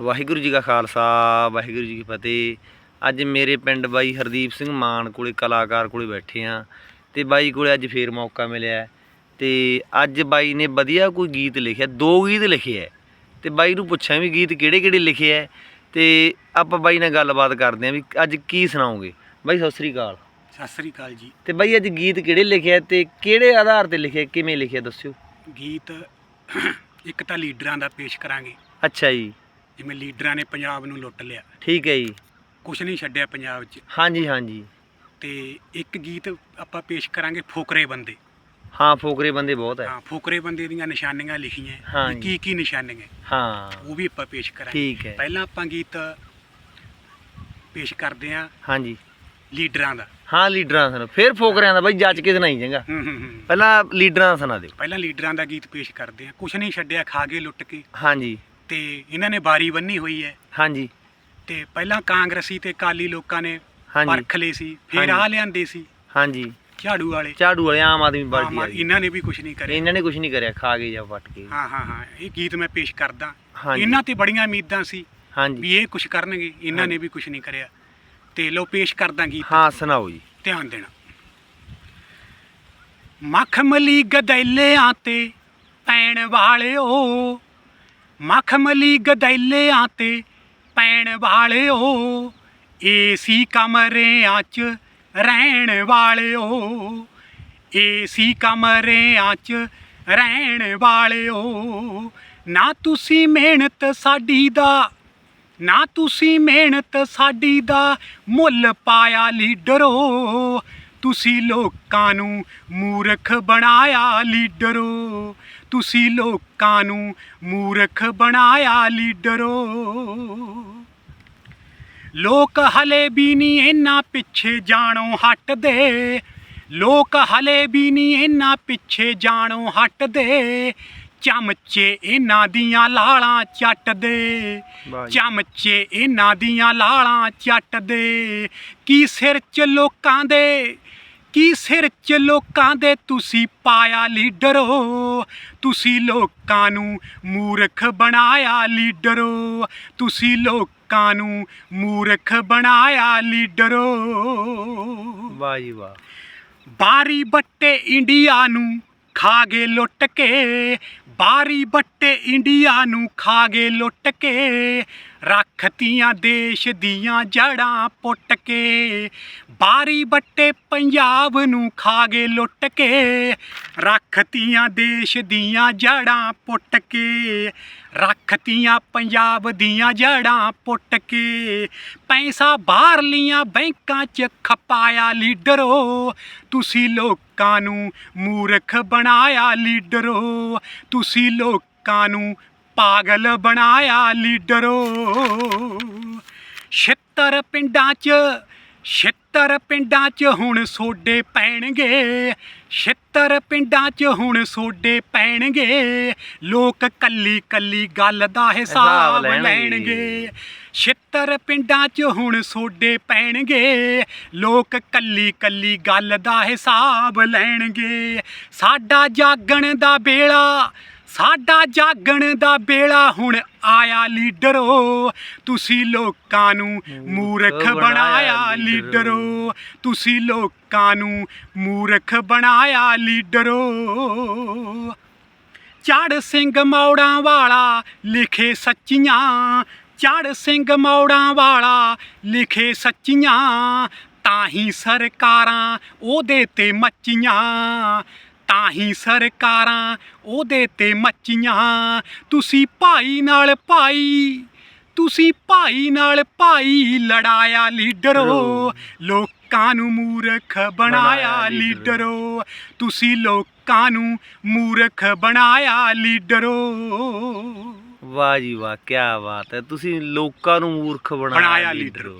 ਵਾਹਿਗੁਰੂ ਜੀ ਕਾ ਖਾਲਸਾ ਵਾਹਿਗੁਰੂ ਜੀ ਕੀ ਫਤਿਹ। ਅੱਜ ਮੇਰੇ ਪਿੰਡ ਬਾਈ ਹਰਦੀਪ ਸਿੰਘ ਮਾਨ ਕੋਲੇ ਕਲਾਕਾਰ ਕੋਲੇ ਬੈਠੇ ਆ ਤੇ ਬਾਈ ਕੋਲੇ ਅੱਜ ਫੇਰ ਮੌਕਾ ਮਿਲਿਆ। ਤੇ ਅੱਜ ਬਾਈ ਨੇ ਵਧੀਆ ਕੋਈ ਗੀਤ ਲਿਖਿਆ ਦੋ ਗੀਤ ਲਿਖੇ ਐ ਤੇ ਬਾਈ ਨੂੰ ਪੁੱਛਿਆ ਵੀ ਗੀਤ ਕਿਹੜੇ ਕਿਹੜੇ ਲਿਖੇ ਐ ਤੇ ਆਪਾਂ ਬਾਈ ਨਾਲ ਗੱਲਬਾਤ ਕਰਦੇ ਆ ਵੀ ਅੱਜ ਕੀ ਸੁਣਾਓਗੇ? ਬਾਈ ਸਤਿ ਸ੍ਰੀ ਅਕਾਲ। ਸਤਿ ਸ੍ਰੀ ਅਕਾਲ ਜੀ। ਤੇ ਬਾਈ ਅੱਜ ਗੀਤ ਕਿਹੜੇ ਲਿਖਿਆ ਤੇ ਕਿਹੜੇ ਆਧਾਰ ਤੇ ਲਿਖਿਆ ਕਿਵੇਂ ਲਿਖਿਆ ਦੱਸਿਓ। ਗੀਤ ਇੱਕ ਤਾਂ ਲੀਡਰਾਂ ਦਾ ਪੇਸ਼ ਕਰਾਂਗੇ। ਅੱਛਾ ਜੀ। ਜਿਵੇਂ ਲੀਡਰਾਂ ਨੇ ਪੰਜਾਬ ਨੂੰ ਲੁੱਟ ਲਿਆ। ਠੀਕ ਹੈ ਜੀ। ਕੁਛ ਨਹੀਂ ਛੱਡਿਆ ਪੰਜਾਬ 'ਚ ਹਾਂਜੀ ਹਾਂਜੀ। ਤੇ ਇੱਕ ਗੀਤ ਆਪਾਂ ਪੇਸ਼ ਕਰਾਂਗੇ ਫੋਕਰੇ ਬੰਦੇ। ਹਾਂ ਫੋਕਰੇ ਬੰਦੇ ਬਹੁਤ ਹੈ। ਹਾਂ ਫੋਕਰੇ ਬੰਦੇ ਦੀਆਂ ਨਿਸ਼ਾਨੀਆਂ ਲਿਖੀਆਂ। ਹਾਂ ਵੀ ਜੀ। ਕੀ ਕੀ ਨਿਸ਼ਾਨੀਆਂ? ਹਾਂ। ਉਹ ਵੀ ਆਪਾਂ ਪੇਸ਼ ਕਰਾਂਗੇ। ਠੀਕ ਹੈ। ਪਹਿਲਾਂ ਆਪਾਂ ਗੀਤ ਪੇਸ਼ ਕਰਦੇ ਹਾਂ ਹਾਂਜੀ। ਲੀਡਰਾਂ ਦਾ। ਹਾਂ ਲੀਡਰਾਂ ਦਾ ਸੁਣੋ। ਫਿਰ ਫੋਕਰਿਆਂ ਦਾ ਬਾਈ ਜੱਜ ਕੇ ਸੁਣਾਈ ਜਾਂਗਾ ਹੂੰ ਹੂੰ ਹੂੰ। ਪਹਿਲਾਂ ਲੀਡਰਾਂ ਦਾ ਸੁਣਾ ਦਿਓ। ਪਹਿਲਾਂ ਲੀਡਰਾਂ ਦਾ ਗੀਤ ਪੇਸ਼ ਕਰਦੇ ਹਾਂ। ਕੁਛ ਨਹੀਂ ਛੱਡਿਆ ਖਾ ਕੇ ਲੁੱਟ ਕੇ। ਹਾਂਜੀ। ਤੇ ਇਹਨਾਂ ਨੇ ਬਾਰੀ ਬੰਨੀ ਹੋਈ ਹੈ। ਹਾਂਜੀ। ਤੇ ਪਹਿਲਾਂ ਕਾਂਗਰਸੀ ਤੇ ਕਾਲੀ ਲੋਕਾਂ ਨੇ ਹਾਂਜੀ। ਪਰਖ ਲਏ ਸੀ ਫਿਰ ਹਾਂਜੀ। ਆ ਲਿਆਂਦੇ ਸੀ। ਹਾਂਜੀ। ਝਾੜੂ ਵਾਲੇ। ਝਾੜੂ ਵਾਲੇ ਆਮ ਆਦਮੀ ਪਾਰਟੀ ਮਾ- ਵਾਲੇ ਇਹਨਾਂ ਨੇ ਵੀ ਕੁਝ ਨਹੀਂ ਕਰਿਆ। ਇਹਨਾਂ ਨੇ ਕੁਝ ਨਹੀਂ ਕਰਿਆ ਖਾ ਗਏ ਜਾਂ ਵੱਟ ਕੇ। ਹਾਂ ਹਾਂ ਹਾਂ ਇਹ ਗੀਤ ਮੈਂ ਪੇਸ਼ ਕਰਦਾ। ਹਾਂਜੀ। ਇਹਨਾਂ ਤੇ ਬੜੀਆਂ ਉਮੀਦਾਂ ਸੀ ਹਾਂਜੀ। ਵੀ ਇਹ ਕੁਝ ਕਰਨਗੇ ਇਹਨਾਂ ਨੇ ਵੀ ਕੁਝ ਨਹੀਂ ਕਰਿਆ। ਤੇ ਲੋ ਪੇਸ਼ ਕਰਦਾ ਗੀਤ। ਹਾਂ ਸੁਣਾਓ ਜੀ। ਧਿਆਨ ਦੇਣਾ। ਮਖਮਲੀ ਗਦੈਲਿਆਂ ਤੇ ਪੈਣ ਵਾਲਿਓ ਮਖਮਲੀ ਗਦੈਲਿਆਂ ਤੇ ਪੈਣ ਵਾਲਿਓ, ਏਸੀ ਕਮਰਿਆਂ 'ਚ ਰਹਿਣ ਵਾਲਿਓ, ਏਸੀ ਕਮਰਿਆਂ 'ਚ ਰਹਿਣ ਵਾਲਿਓ। ਨਾ ਤੁਸੀਂ ਮਿਹਨਤ ਸਾਡੀ ਦਾ, ਨਾ ਤੁਸੀਂ ਮਿਹਨਤ ਸਾਡੀ ਦਾ ਮੁੱਲ ਪਾਇਆ ਲੀਡਰੋ। ਤੁਸੀਂ ਲੋਕਾਂ ਨੂੰ ਮੂਰਖ ਬਣਾਇਆ ਲੀਡਰੋ। ਤੁਸੀਂ ਲੋਕਾਂ ਨੂੰ ਮੂਰਖ ਬਣਾਇਆ ਲੀਡਰੋ। ਲੋਕ ਹਲੇ ਵੀ ਨਹੀਂ ਇਹਨਾਂ ਪਿੱਛੇ ਜਾਣੋਂ ਹਟਦੇ। ਲੋਕ ਹਲੇ ਵੀ ਨਹੀਂ ਇਹਨਾਂ ਪਿੱਛੇ ਜਾਣੋਂ ਹਟਦੇ। ਚਮਚੇ ਇਹਨਾਂ ਦੀਆਂ ਲਾਲਾਂ ਚੱਟਦੇ। ਵਾਹ ਜੀ। ਚਮਚੇ ਇਹਨਾਂ ਦੀਆਂ ਲਾਲਾਂ ਚੱਟਦੇ। ਕੀ ਸਿਰ 'ਚ ਲੋਕਾਂ ਦੇ ਕੀ ਸਿਰ 'ਚ ਲੋਕਾਂ ਦੇ ਤੁਸੀਂ ਪਾਇਆ ਲੀਡਰੋ? ਤੁਸੀਂ ਲੋਕਾਂ ਨੂੰ ਮੂਰਖ ਬਣਾਇਆ ਲੀਡਰੋ? ਤੁਸੀਂ ਲੋਕਾਂ ਨੂੰ ਮੂਰਖ ਬਣਾਇਆ ਲੀਡਰੋ? ਵਾਹ ਜੀ ਵਾਹ। ਬਾਰੀ ਬੱਟੇ ਇੰਡੀਆ ਨੂੰ ਖਾ ਗਏ ਲੁੱਟ ਕੇ ਬਾਰੀ ਬੱਟੇ ਇੰਡੀਆ ਨੂੰ ਖਾ ਗਏ ਲੁੱਟ ਕੇ ਰੱਖਤੀਆਂ ਦੇਸ਼ ਦੀਆਂ ਜੜਾਂ ਪੁੱਟ ਕੇ, ਬਾਰੀ ਬੱਟੇ ਪੰਜਾਬ ਨੂੰ ਖਾ ਗਏ ਲੁੱਟ ਕੇ। ਰੱਖਤੀਆਂ ਦੇਸ਼ ਦੀਆਂ ਜੜਾਂ ਪੁੱਟ ਕੇ ਰੱਖਤੀਆਂ ਪੰਜਾਬ ਦੀਆਂ ਜੜਾਂ ਪੁੱਟ ਕੇ। ਪੈਸਾ ਬਾਹਰਲੀਆਂ ਬੈਂਕਾਂ 'ਚ ਖਪਾਇਆ ਲੀਡਰੋ, ਤੁਸੀਂ ਲੋਕਾਂ ਨੂੰ ਮੂਰਖ ਬਣਾਇਆ ਲੀਡਰੋ, ਤੁਸੀਂ ਲੋਕਾਂ ਨੂੰ ਪਾਗਲ ਬਣਾਇਆ ਲੀਡਰੋ। ਛਿੱਤਰ ਪਿੰਡਾਂ 'ਚ ਛਿੱਤਰ ਪਿੰਡਾਂ 'ਚ ਹੁਣ ਸੋਡੇ ਪੈਣਗੇ। ਛਿੱਤਰ ਪਿੰਡਾਂ 'ਚ ਹੁਣ ਸੋਡੇ ਪੈਣਗੇ। ਲੋਕ ਕੱਲੀ ਕੱਲੀ ਗੱਲ ਦਾ ਹਿਸਾਬ। ਲੈਣਗੇ। ਛਿੱਤਰ ਪਿੰਡਾਂ 'ਚ ਹੁਣ ਸੋਡੇ ਪੈਣਗੇ। ਲੋਕ ਕੱਲੀ ਕੱਲੀ ਗੱਲ ਦਾ ਹਿਸਾਬ ਲੈਣਗੇ। ਸਾਡਾ ਜਾਗਣ ਦਾ ਵੇਲਾ ਸਾਡਾ ਜਾਗਣ ਦਾ ਵੇਲਾ ਹੁਣ ਆਇਆ ਲੀਡਰੋ ਤੁਸੀਂ ਲੋਕਾਂ ਨੂੰ ਮੂਰਖ ਬਣਾਇਆ ਲੀਡਰੋ। ਤੁਸੀਂ ਲੋਕਾਂ ਨੂੰ ਮੂਰਖ ਬਣਾਇਆ ਲੀਡਰੋ। ਚੜ ਸਿੰਘ ਮੌੜਾਂ ਵਾਲਾ ਲਿਖੇ ਸੱਚੀਆਂ ਚੜ ਸਿੰਘ ਮੌੜਾਂ ਵਾਲਾ ਲਿਖੇ ਸੱਚੀਆਂ ਤਾਂ ਹੀ ਸਰਕਾਰਾਂ ਉਹਦੇ ਤੇ ਮੱਚੀਆਂ। ਤਾਂ ਹੀ ਸਰਕਾਰਾਂ ਉਹਦੇ ਤੇ ਮੱਚੀਆਂ। ਤੁਸੀਂ ਭਾਈ ਨਾਲ ਭਾਈ ਤੁਸੀਂ ਭਾਈ ਨਾਲ ਭਾਈ ਲੜਾਇਆ ਲੀਡਰੋ ਲੋਕਾਂ ਨੂੰ ਮੂਰਖ ਬਣਾਇਆ ਲੀਡਰੋ। ਤੁਸੀਂ ਲੋਕਾਂ ਨੂੰ ਮੂਰਖ ਬਣਾਇਆ ਲੀਡਰੋ ਵਾਹ ਜੀ ਵਾਹ ਕੀ ਬਾਤ ਹੈ। ਤੁਸੀਂ ਲੋਕਾਂ ਨੂੰ ਮੂਰਖ ਬਣਾਇਆ ਲੀਡਰ।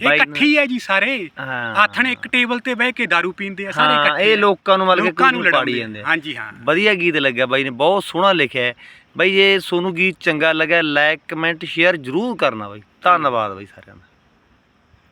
ਇਹ ਇਕੱਠੀ ਹੈ ਜੀ ਸਾਰੇ। ਹਾਂ। ਆਥਣੇ ਇੱਕ ਟੇਬਲ ਤੇ ਬਹਿ ਕੇ दारू ਪੀਂਦੇ ਆ ਸਾਰੇ ਹਾਂ ਇਕੱਠੇ ਇਹ। ਲੋਕਾਂ ਨੂੰ ਮਤਲਬ ਕਿ ਲੋਕਾਂ ਨੂੰ ਪਾੜੀ ਲੜਾਉਂਦੇ ਜਾਂਦੇ ਆ। ਹਾਂਜੀ ਹਾਂ। ਵਧੀਆ ਗੀਤ ਲੱਗਿਆ ਬਾਈ ਨੇ ਬਹੁਤ ਸੋਹਣਾ ਲਿਖਿਆ ਹੈ। ਬਾਈ ਜੇ ਸੋਨੂੰ ਗੀਤ ਚੰਗਾ ਲੱਗਿਆ ਲਾਈਕ ਕਮੈਂਟ ਸ਼ੇਅਰ ਜਰੂਰ ਕਰਨਾ ਬਾਈ। ਧੰਨਵਾਦ ਬਾਈ ਸਾਰਿਆਂ ਦਾ।